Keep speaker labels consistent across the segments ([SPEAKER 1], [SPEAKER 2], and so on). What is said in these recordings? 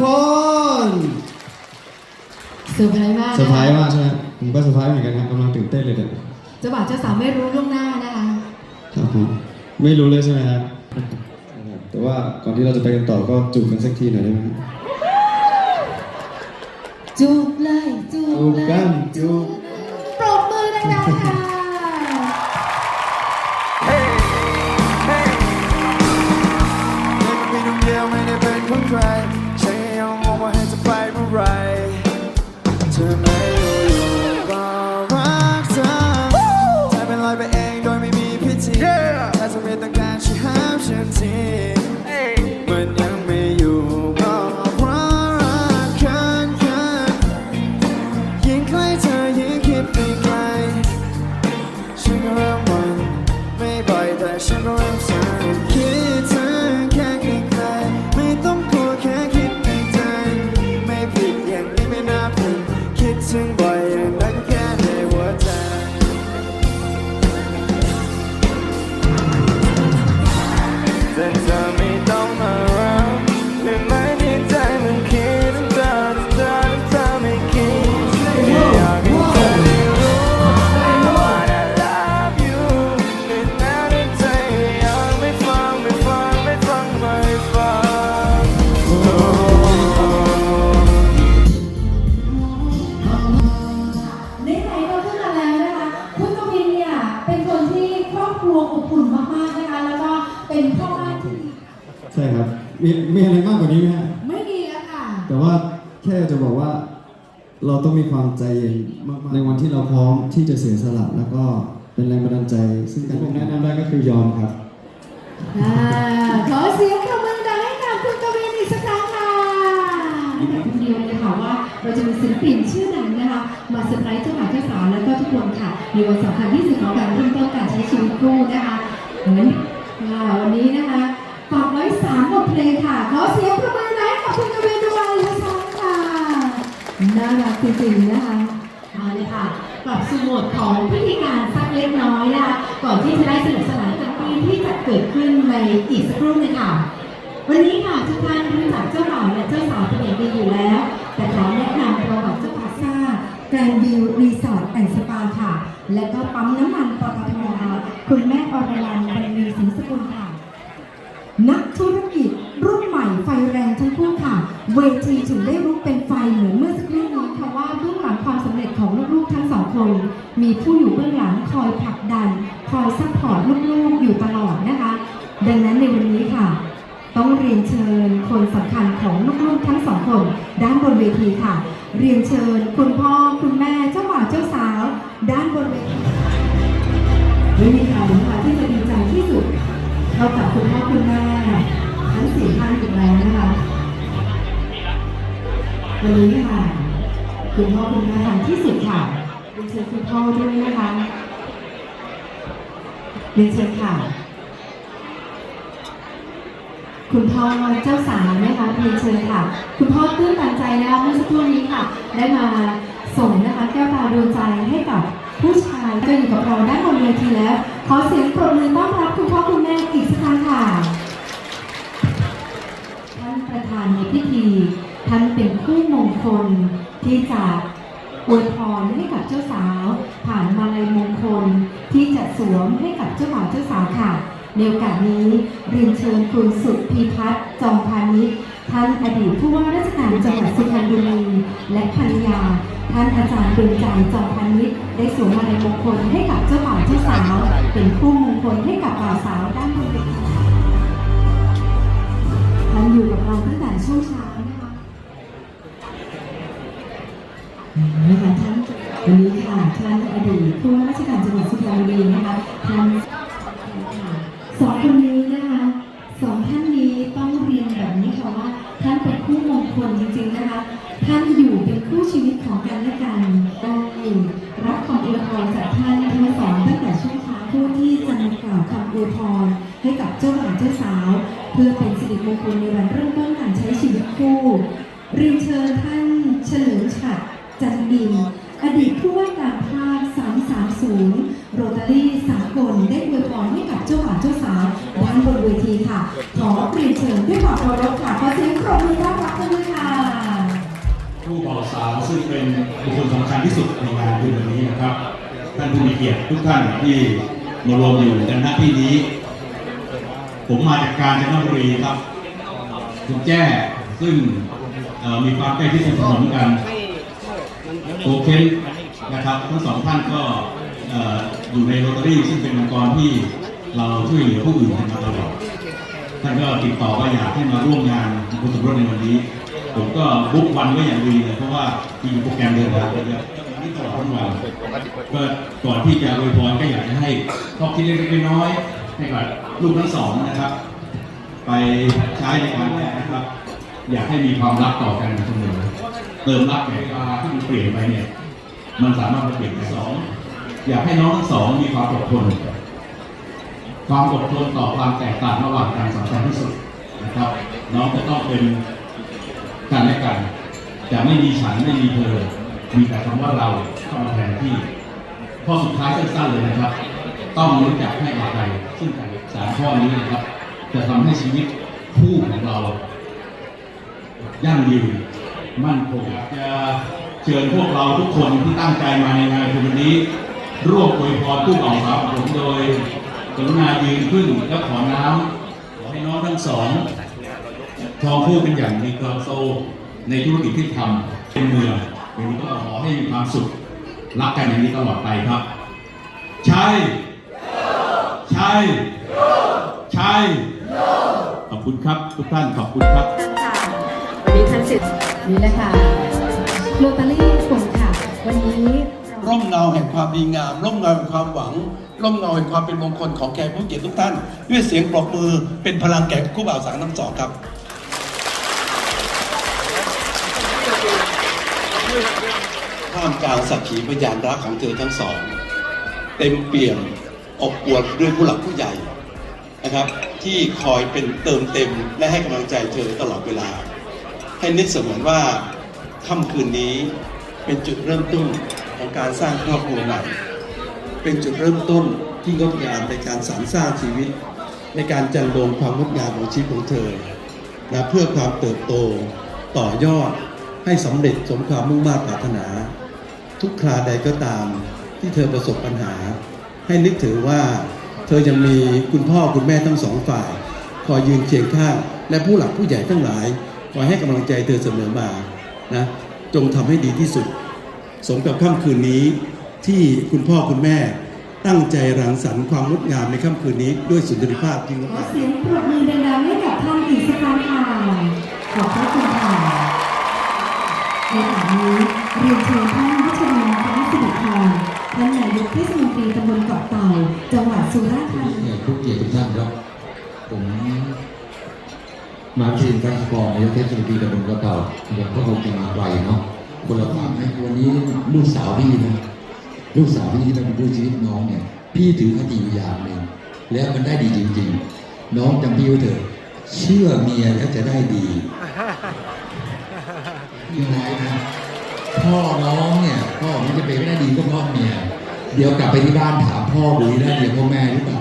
[SPEAKER 1] เขาหน่อยได้ไหมครับบ้านทุกคน
[SPEAKER 2] เซอร์ไพรส์มาก
[SPEAKER 1] เซอร์ไพรส์มากใช่ไหมผมก็เซอร์ไพรส์เหมือนกันครับกำลังตื่นเต้นเลยเนี่ย
[SPEAKER 2] เจ้าบ่าวเจ้าสาวไม่รู้ล่วงหน้านะคะ
[SPEAKER 1] ครับผมไม่รู้เลยใช่ไหมครับแต่ว่าก่อนที่เราจะไปกันต่อก็จูบกันสักทีหน่อยได้ไหมครับ
[SPEAKER 2] จูบเลยจู
[SPEAKER 1] จู
[SPEAKER 2] บบเลย
[SPEAKER 1] กันจูบ
[SPEAKER 2] ปรบมือดังๆค่ะ
[SPEAKER 3] ไม่ต้องเดียวไม่ได้เป็นของใคร ความใจเย็นมา
[SPEAKER 2] กๆ
[SPEAKER 1] ใน
[SPEAKER 2] วั
[SPEAKER 1] นที่เราพร้อมที่จะเสียสละแล้วก็เป็นแรงบันดาลใจ ซึ่งกันผมแนะนำได้ก็คือยอมครับ
[SPEAKER 2] อ่าขอเสียงปรบมือดังให้กับคุณกวินอีกสักครั้งค่ะคุณเดียวเลยค่ะว่าเราจะมีศิลปินชื่อดังนะคะ มาเซอร์ไพรส์เจ้าบ่าวเจ้าสาวแล้วก็ทุกคนค่ะในวันสำคัญที่สุดของการเริ่มต้นการใช้ชีวิตคู่นะคะงั้นค่ะวันนี้นะคะฝากไว้สามบทเพลงค่ะ ขอเสียงปรบมือดังให้กับคุณกวินด้วยนะคะค่ะ น่ารักจริงๆนะคะมาเลยค่ะกลับสู่โหมดของพิธีการสักเล็กน้อยนะคะก่อนที่จะได้สนุกสนานกับปีที่จะเกิดขึ้นในอีกสักครู่หนึงค่ะ วันนี้ค่ะทุกท่านรู้จักเจ้าบ่าวและเจ้าสาวเป็นอย่างดีอยู่แล้ว แต่ขอแนะนำประวัติเจ้าพาซ่าแกรนด์วิวรีสอร์ทแอนด์สปาค่ะ และก็ปั๊มน้ำมันปตท อยซัพพอร์ตลูกๆอยู่ตลอดนะคะ ดังนั้นในวันนี้ค่ะ ต้องเรียนเชิญคนสำคัญของลูกๆทั้งสองคน ด้านบนเวทีค่ะ เรียนเชิญคุณพ่อคุณแม่เจ้าบ่าวเจ้าสาว ด้านบนเวทีไม่มีใครนะคะที่จะดีใจที่สุดเท่ากับคุณพ่อคุณแม่ทั้งสี่ท่านอีกแล้วนะคะวันนี้ค่ะคุณพ่อคุณแม่ที่สุดค่ะเรียนเชิญคุณพ่อด้วยนะคะ เรียนเชิญค่ะ คุณพ่อเจ้าสาวนะคะเรียนเชิญค่ะ คุณพ่อตื้นตันใจนะคะเมื่อสักครู่นี้ค่ะ ได้มาส่งนะคะแก้วตาดวงใจให้กับผู้ชายก็อยู่กับเราได้บนเวทีแล้ว ขอเสียงปรบมือต้อนรับคุณพ่อคุณแม่อีกสักครั้งค่ะ ท่านประธานในพิธี ท่านเป็นคู่มงคลที่จะ อวยพรให้กับเจ้าสาว ผ่านมาลัยมงคลที่จะสวมให้กับเจ้าบ่าวเจ้าสาวค่ะในโอกาสนี้เรียนเชิญคุณสุพีพัฒน์จอมพานิชท่านอดีตผู้ว่าราชการจังหวัดสุพรรณบุรีและภรรยา ท่านอาจารย์ดวงใจจอมพานิชได้สวมมาลัยมงคลให้กับเจ้าบ่าวเจ้าสาว เป็นคู่มงคลให้กับบ่าวสาวด้านบนเวทีท่านอยู่กับเราตั้งแต่ช่วงเช้า นะคะท่านวันนี้ค่ะท่านอดีตผู้ว่าราชการจังหวัดสุพรรณบุรีนะคะท่านสองคนนี้นะคะสองท่านนี้ต้องเรียนแบบนี้ค่ะว่าท่านเป็นคู่มงคลจริงๆนะคะท่านอยู่เป็นคู่ชีวิตของกันและกันได้รับคำอวยพรจากท่านทั้งสองตั้งแต่ช่วงเช้าผู้ที่จะมากล่าวคำอวยพรให้กับเจ้าบ่าวเจ้าสาว เพื่อเป็นสิริมงคลในวันเริ่มต้นการใช้ชีวิตคู่เรียนเชิญท่านเฉลิมฉัตร จันดิน อดีตผู้ว่าการภาค 330 โรตารี่สากลได้อวยพรให้กับเจ้าบ่าวเจ้าสาวด้านบนเวทีค่ะ ขอเรียนเชิญด้วยความเคารพค่ะขอเสียงปรบมือต้อน
[SPEAKER 4] สาวซึ่งเป็นบุคคลสำคัญที่สุดในงานคืนวันนี้นะครับ ท่านผู้มีเกียรติทุกท่านที่มารวมอยู่กันณที่นี้ ผมมาจากกาญจนบุรีครับคุณแจ้ซึ่งมีความใกล้ชิดสนิทสนมกัน โอเคนนะครับทั้งสองท่านก็อยู่ในโรตารี่ซึ่งเป็นองค์กรที่เราช่วยเหลือผู้อื่นมาตลอดท่านก็ติดต่อว่าอยากให้มาร่วมงานคุณสมรสในวันนี้ ผมก็บุ๊กวันไว้อย่างดีเลยเพราะว่ามีโปรแกรมเดินทางไปเยอะนี่ตลอดทั้งวันก็ก่อนที่จะอวยพรก็อยากจะให้ข้อคิดเล็กๆน้อยๆให้กับลูกทั้งสองนะครับ ไปใช้ในการแรกนะครับ อยากให้มีความรักต่อกันเสมอเติมรักในเวลาที่มัน ปลี่ยนไปเนี่ย มันสามารถจะเปลี่ยนไปสองอยากให้น้องทั้งสองมีความอดทน ความอดทนต่อความแตกต่างระหว่างกันสำคัญที่สุดนะครับ น้องจะต้องเป็นกันและกัน จะไม่มีฉันไม่มีเธอ มีแต่คำว่าเราเข้ามาแทนที่ ข้อสุดท้ายสั้นๆเลยนะครับ ต้องรู้จักให้อภัยซึ่งกันสามข้อนี้นะครับ จะทำให้ชีวิตคู่ของเรายั่งยืนมั่นคงจะ เชิญพวกเราทุกคนที่ตั้งใจมาในงานวันนี้ ร่วมอวยพรผู้บ่าวสาวของผมโดยกรุณายืนขึ้นแล้วขอน้ำขอให้น้องทั้งสองทองคู่เป็นอย่างมีความโตในธุรกิจที่ทำเป็นเมืองวันนี้ก็ขอให้มีความสุขรักกันอย่างนี้ตลอดไปครับใช่ใช่ใช่ขอบคุณครับทุกท่านขอบคุณครับ
[SPEAKER 2] ค่ะวันนี้ท่านสิทธิ์นี่แหละค่ะ โรตารี่ฝนค่ะ วันนี้ร่
[SPEAKER 5] มเงาแห่งความดีงาม ร่มเงาแห่งความหวัง ร่มเงาแห่งความเป็นมงคลของแขกผู้เกียรติทุกท่าน ด้วยเสียงปรบมือเป็นพลังแก่คู่บ่าวสาวทั้งสองครับท่ามกลางสักขีพยานรักของเธอทั้งสอง เต็มเปี่ยมอบอวลด้วยผู้หลักผู้ใหญ่นะครับ ที่คอยเป็นเติมเต็มและให้กำลังใจเธอตลอดเวลา ให้นึกเสมือนว่า ค่ำคืนนี้เป็นจุดเริ่มต้นของการสร้างครอบครัวใหม่เป็นจุดเริ่มต้นที่งดงามในการสรรสร้างชีวิต ในการจันโลงความงดงามของชีวิตของเธอนะเพื่อความเติบโตต่อยอดให้สำเร็จสมความมุ่งมา่ปรารถนา ทุกคราใดก็ตามที่เธอประสบปัญหา ให้นึกถือว่าเธอยังมีคุณพ่อคุณแม่ทั้งสองฝ่าย คอยยืนเคียงข้าง และผู้หลักผู้ใหญ่ทั้งหลายคอยให้กำลังใจเธอเสมอมา นะจงทำให้ดีที่สุด สมกับค่ำคืนนี้ที่คุณพ่อคุณแม่ตั้งใจรังสรรค์ความงดงามในค่ำคืนนี้ด้วยสุนทรีภาพที่งด
[SPEAKER 2] ขอา
[SPEAKER 5] ม
[SPEAKER 2] งเสียงปรบมือดังๆให้กับท่านอีกสักครั้งค่ะขอบพระคุณค่ะในขณะนี้เรียนเชิญท่านวัชรินทร์ฟ้าสิริพรท่านนายกเทศมนตรีตำบลเกาะเต่าจังหวัดสุราษฎร์ธานี
[SPEAKER 6] แขกผู้เกียรติทุกท่านครับผม มาชินทักพรนายกเทศมนตรีตำบลกระเต่าเดี๋ยวก็คงจะมาไกลเนาะคนละฝั่งให้วันนี้ลูกสาวพี่นะลูกสาวพี่ที่เป็นผู้ชีวิตน้องเนี่ย พี่ถือคติอยู่อย่างหนึ่งแล้วมันได้ดีจริง ๆ น้องจำพี่ไว้เถอะเชื่อเมียแล้วจะได้ดียังไงนะพ่อน้องเนี่ยพ่อมันจะเป็นไม่ได้ดีก็เพราะเมีย เดี๋ยวกลับไปที่บ้านถามพ่อดูได้เดี๋ยวพ่อแม่หรือเปล่า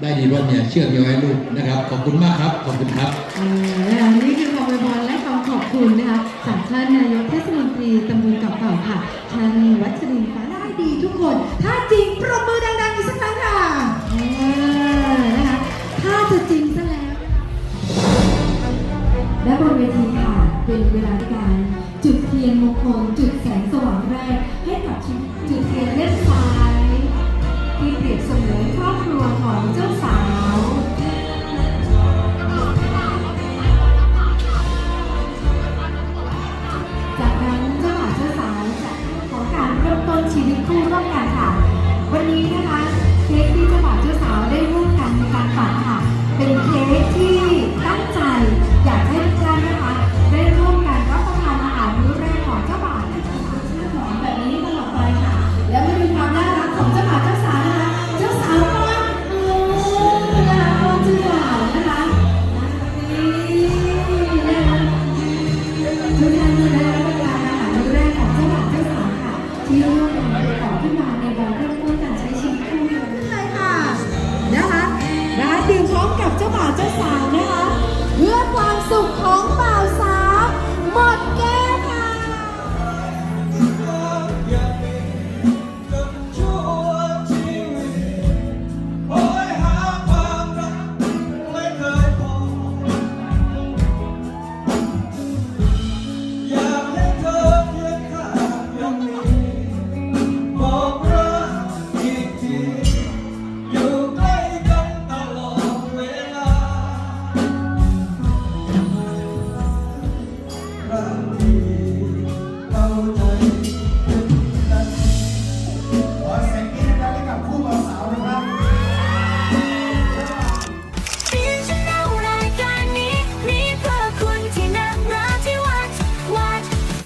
[SPEAKER 6] ได้ดีเพราะเมียเชื่อมียไว้ลูกนะครับ ขอบคุณมากครับ ขอบคุณครับ
[SPEAKER 2] เอ่อนี่คือคำอวยพรและคำขอบคุณนะคะจากท่านนายกเทศมนตรีตำบลเกาะเต่าค่ะท่านวัชรินทร์ฟ้าได้ดีทุกคน ถ้าจริงปรบมือดังๆอีกสักครั้งค่ะเออนะคะถ้าจะจริงซะแล้ว และบนเวทีค่ะเป็นเวลาในการ จุดเทียนมงคลจุดแสงสว่างแรกให้กับชีวิตจุดเทียน